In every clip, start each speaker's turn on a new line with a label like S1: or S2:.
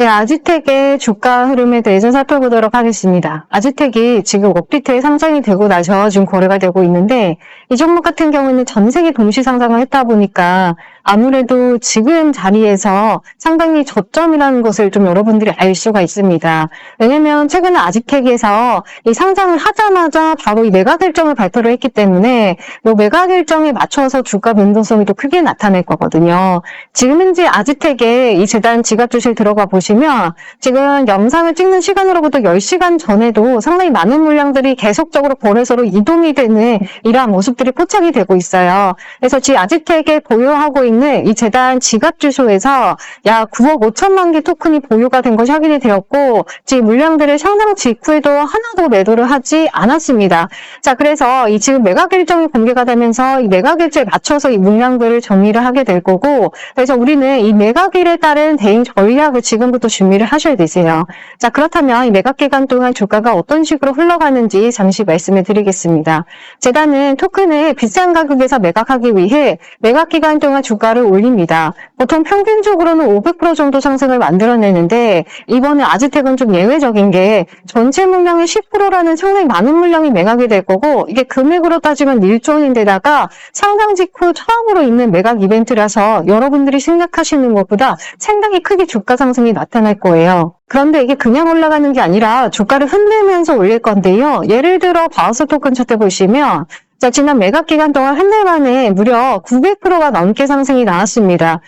S1: 네, 아지텍의 주가 흐름에 대해서 살펴보도록 하겠습니다. 아지텍이 지금 업비트에 상장이 되고 나서 지금 거래가 되고 있는데 이 종목 같은 경우는 전 세계 동시 상장을 했다 보니까 아무래도 지금 자리에서 상당히 저점이라는 것을 좀 여러분들이 알 수가 있습니다. 왜냐면 최근에 아지텍에서 이 상장을 하자마자 바로 이 매각 일정을 발표를 했기 때문에 이 매각 일정에 맞춰서 주가 변동성이 또 크게 나타날 거거든요. 지금 현재 아지텍의 이 재단 지갑 주실 들어가 보시면 지금 영상을 찍는 시간으로부터 10시간 전에도 상당히 많은 물량들이 계속적으로 거래소로 이동이 되는 이러한 모습들이 포착이 되고 있어요. 그래서 지 아지텍에 보유하고 있는 이 재단 지갑 주소에서 약 9억 5천만 개 토큰이 보유가 된 것이 확인이 되었고 지 물량들을 상장 직후에도 하나도 매도를 하지 않았습니다. 자, 그래서 이 지금 매각 일정이 공개가 되면서 이 매각 일정에 맞춰서 이 물량들을 정리를 하게 될 거고 그래서 우리는 이 매각일에 따른 대응 전략을 지금부터 준비를 하셔야 되세요. 자, 그렇다면 이 매각 기간 동안 주가가 어떤 식으로 흘러가는지 잠시 말씀을 드리겠습니다. 재단은 토큰을 비싼 가격에서 매각하기 위해 매각 기간 동안 주가 를 올립니다. 보통 평균적으로는 500% 정도 상승을 만들어내는데 이번에 아즈텍은 좀 예외적인 게 전체 물량의 10%라는 상당히 많은 물량이 매각이 될 거고 이게 금액으로 따지면 1조 원인데다가 상장 직후 처음으로 있는 매각 이벤트라서 여러분들이 생각하시는 것보다 상당히 크게 주가 상승이 나타날 거예요. 그런데 이게 그냥 올라가는 게 아니라 주가를 흔들면서 올릴 건데요. 예를 들어 바우스 토큰 차트 보시면 자, 지난 매각 기간 동안 한 달 만에 무려 900%가 넘게 상승이 나왔습니다.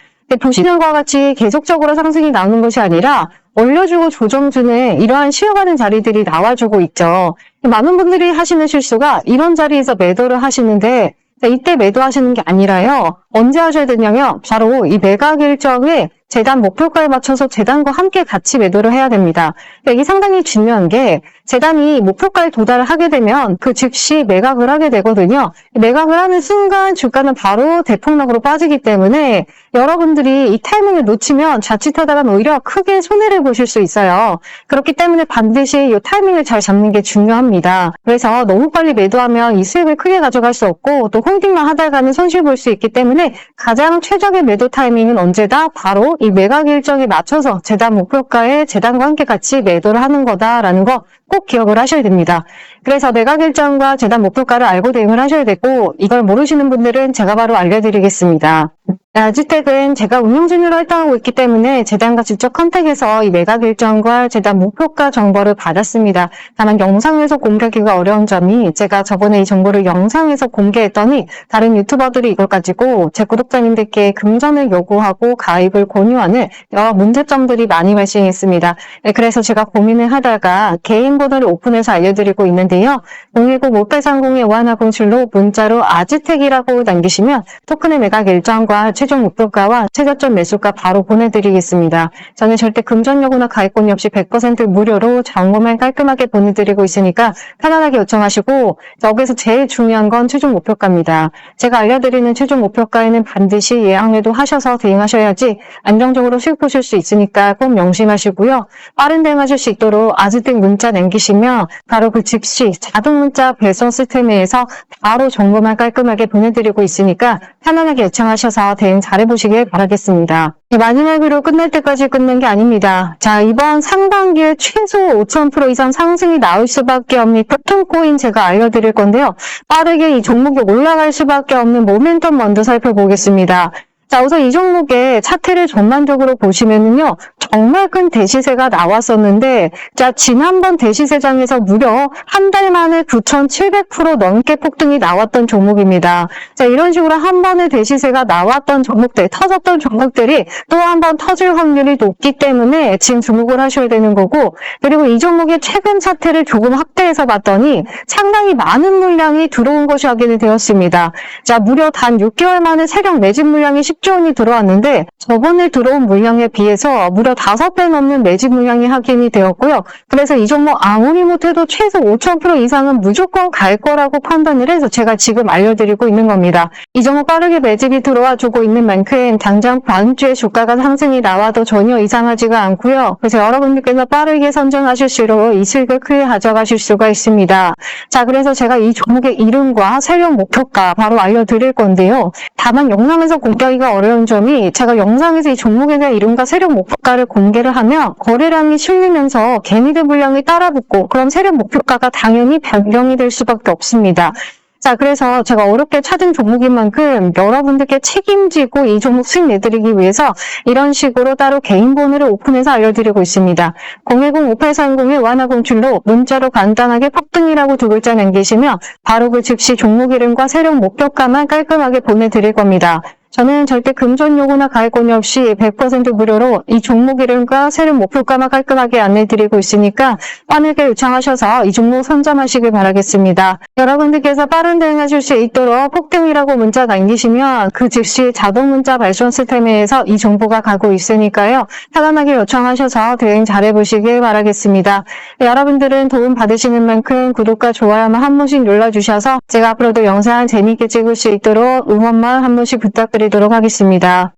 S1: 것과 같이 계속적으로 상승이 나오는 것이 아니라 올려주고 조정주는 이러한 쉬어가는 자리들이 나와주고 있죠. 많은 분들이 하시는 실수가 이런 자리에서 매도를 하시는데 자, 이때 매도하시는 게 아니라요. 언제 하셔야 되냐면 바로 이 매각 일정에 재단 목표가에 맞춰서 재단과 함께 같이 매도를 해야 됩니다. 그러니까 이게 상당히 중요한 게 재단이 목표가에 도달을 하게 되면 그 즉시 매각을 하게 되거든요. 매각을 하는 순간 주가는 바로 대폭락으로 빠지기 때문에 여러분들이 이 타이밍을 놓치면 자칫하다가 오히려 크게 손해를 보실 수 있어요. 그렇기 때문에 반드시 이 타이밍을 잘 잡는 게 중요합니다. 그래서 너무 빨리 매도하면 이 수익을 크게 가져갈 수 없고 또 홀딩만 하다가는 손실 볼 수 있기 때문에 가장 최적의 매도 타이밍은 언제다? 바로 이 매각 일정에 맞춰서 재단 목표가에 재단과 함께 같이 매도를 하는 거다라는 거 꼭 기억을 하셔야 됩니다. 그래서 매각 일정과 재단 목표가를 알고 대응을 하셔야 되고 이걸 모르시는 분들은 제가 바로 알려드리겠습니다. 아지텍은 제가 운영 중으로 활동하고 있기 때문에 재단과 직접 컨택해서 이 매각 일정과 재단 목표가 정보를 받았습니다. 다만 영상에서 공개하기가 어려운 점이 제가 저번에 이 정보를 영상에서 공개했더니 다른 유튜버들이 이걸 가지고 제 구독자님들께 금전을 요구하고 가입을 권유하는 여러 문제점들이 많이 발생했습니다. 네, 그래서 제가 고민을 하다가 개인 번호를 오픈해서 알려드리고 있는데요. 010-5830-5107로 문자로 아지텍이라고 남기시면 토큰의 매각 일정과 최종 목표가와 최저점 매수가 바로 보내드리겠습니다. 저는 절대 금전 요구나 가입권이 없이 100% 무료로 정보만 깔끔하게 보내드리고 있으니까 편안하게 요청하시고 여기서 제일 중요한 건 최종 목표가입니다. 제가 알려드리는 최종 목표가에는 반드시 예약매도 하셔서 대응하셔야지 안정적으로 수익 보실 수 있으니까 꼭 명심하시고요. 빠른 대응하실 수 있도록 아즈텍 문자 남기시면 바로 그 즉시 자동 문자 배송 시스템에서 바로 정보만 깔끔하게 보내드리고 있으니까 편안하게 요청하셔서 대응 잘해보시길 바라겠습니다. 네, 마지막으로 끝날 때까지 끝낸 게 아닙니다. 자, 이번 상반기에 최소 5,000% 이상 상승이 나올 수밖에 없는 표통코인 제가 알려드릴 건데요. 빠르게 이 종목이 올라갈 수밖에 없는 모멘텀 먼저 살펴보겠습니다. 자, 우선 이 종목의 차트를 전반적으로 보시면은요, 정말 큰 대시세가 나왔었는데, 자, 지난번 대시세장에서 무려 한 달 만에 9,700% 넘게 폭등이 나왔던 종목입니다. 자, 이런 식으로 한 번의 대시세가 나왔던 종목들, 터졌던 종목들이 또 한 번 터질 확률이 높기 때문에 지금 주목을 하셔야 되는 거고, 그리고 이 종목의 최근 차트를 조금 확대해서 봤더니 상당히 많은 물량이 들어온 것이 확인이 되었습니다. 자, 무려 단 6개월 만에 세력 매집 물량이 10조 원이 들어왔는데 저번에 들어온 물량에 비해서 무려 5배 넘는 매집 물량이 확인이 되었고요. 그래서 이 종목 아무리 못해도 최소 5,000% 이상은 무조건 갈 거라고 판단을 해서 제가 지금 알려드리고 있는 겁니다. 이 종목 빠르게 매집이 들어와 주고 있는 만큼 당장 다음 주에 주가가 상승이 나와도 전혀 이상하지가 않고요. 그래서 여러분들께서 빠르게 선정하실수록 이 수익을 크게 가져가실 수가 있습니다. 자, 그래서 제가 이 종목의 이름과 세력 목표가 바로 알려드릴 건데요. 다만 영상에서 공개하기가 어려운 점이 제가 영상에서 이 종목에 대한 이름과 세력 목표가를 공개를 하면 거래량이 실리면서 개미들 물량이 따라붙고 그럼 세력 목표가가 당연히 변경이 될 수밖에 없습니다. 자, 그래서 제가 어렵게 찾은 종목인 만큼 여러분들께 책임지고 이 종목 수익 내드리기 위해서 이런 식으로 따로 개인 번호를 오픈해서 알려드리고 있습니다. 010-5830의 완화 공출로 문자로 간단하게 폭등이라고 두 글자 남기시면 바로 그 즉시 종목 이름과 세력 목표가만 깔끔하게 보내드릴 겁니다. 저는 절대 금전 요구나 가입권이 없이 100% 무료로 이 종목 이름과 세력 목표가만 깔끔하게 안내드리고 있으니까 빠르게 요청하셔서 이 종목 선점하시길 바라겠습니다. 여러분들께서 빠른 대응하실 수 있도록 폭등이라고 문자 남기시면 그 즉시 자동 문자 발송 시스템에서 이 정보가 가고 있으니까요. 편안하게 요청하셔서 대응 잘해보시길 바라겠습니다. 여러분들은 도움 받으시는 만큼 구독과 좋아요만 한 번씩 눌러주셔서 제가 앞으로도 영상 재미있게 찍을 수 있도록 응원만 한 번씩 부탁 드리도록 하겠습니다.